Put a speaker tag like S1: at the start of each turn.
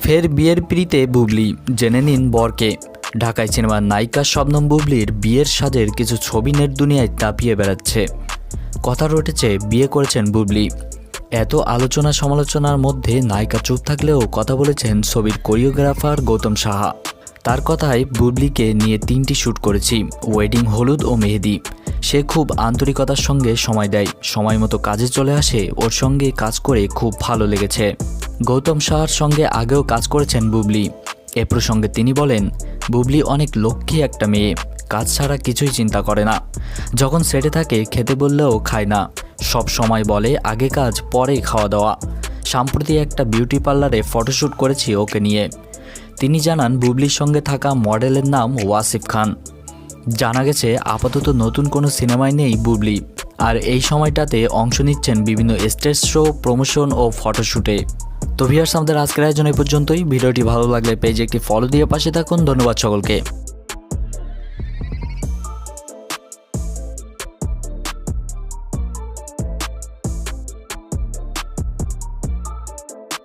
S1: ফের বিয়ের পিড়িতে বুবলি, জেনে নিন বরকে। ঢাকায় সিনেমার নায়িকা শবনম বুবলির বিয়ের সাজের কিছু ছবি নেট দুনিয়ায় তাপিয়ে বেড়াচ্ছে। কথা রটেছে, বিয়ে করেছেন বুবলি। এত আলোচনা সমালোচনার মধ্যে নায়িকা চুপ থাকলেও কথা বলেছেন ছবির কোরিওগ্রাফার গৌতম সাহা। তার কথায় বুবলিকে নিয়ে তিনটি শ্যুট করেছি, ওয়েডিং হলুদ ও মেহেদি। সে খুব আন্তরিকতার সঙ্গে সময় দেয়। সময় মতো কাজে চলে আসে, ওর সঙ্গে কাজ করে খুব ভালো লেগেছে। গৌতম সাহার সঙ্গে আগেও কাজ করেছেন বুবলি। এ প্রসঙ্গে তিনি বলেন, বুবলি অনেক লক্ষ্মী একটা মেয়ে, কাজ ছাড়া কিছুই চিন্তা করে না। যখন সেটে থাকে, খেতে বললেও খায় না। সব সময় বলে, আগে কাজ, পরে খাওয়া দাওয়া। সাম্প্রতি একটা বিউটি পার্লারে ফটোশ্যুট করেছি ওকে নিয়ে। তিনি জানান, বুবলির সঙ্গে থাকা মডেলের নাম ওয়াসিফ খান। জানা গেছে, আপাতত নতুন কোনো সিনেমায় নেই বুবলি, আর এই সময়টাতে অংশ নিচ্ছেন বিভিন্ন স্টেজ শো, প্রমোশন ও ফটোশ্যুটে তো ভিয়ার্স আমাদের আজকের আয়োজন এই পর্যন্তই। ভিডিওটি ভালো লাগলে পেজে একটি ফলো দিয়ে পাশে থাকুন। ধন্যবাদ সকলকে।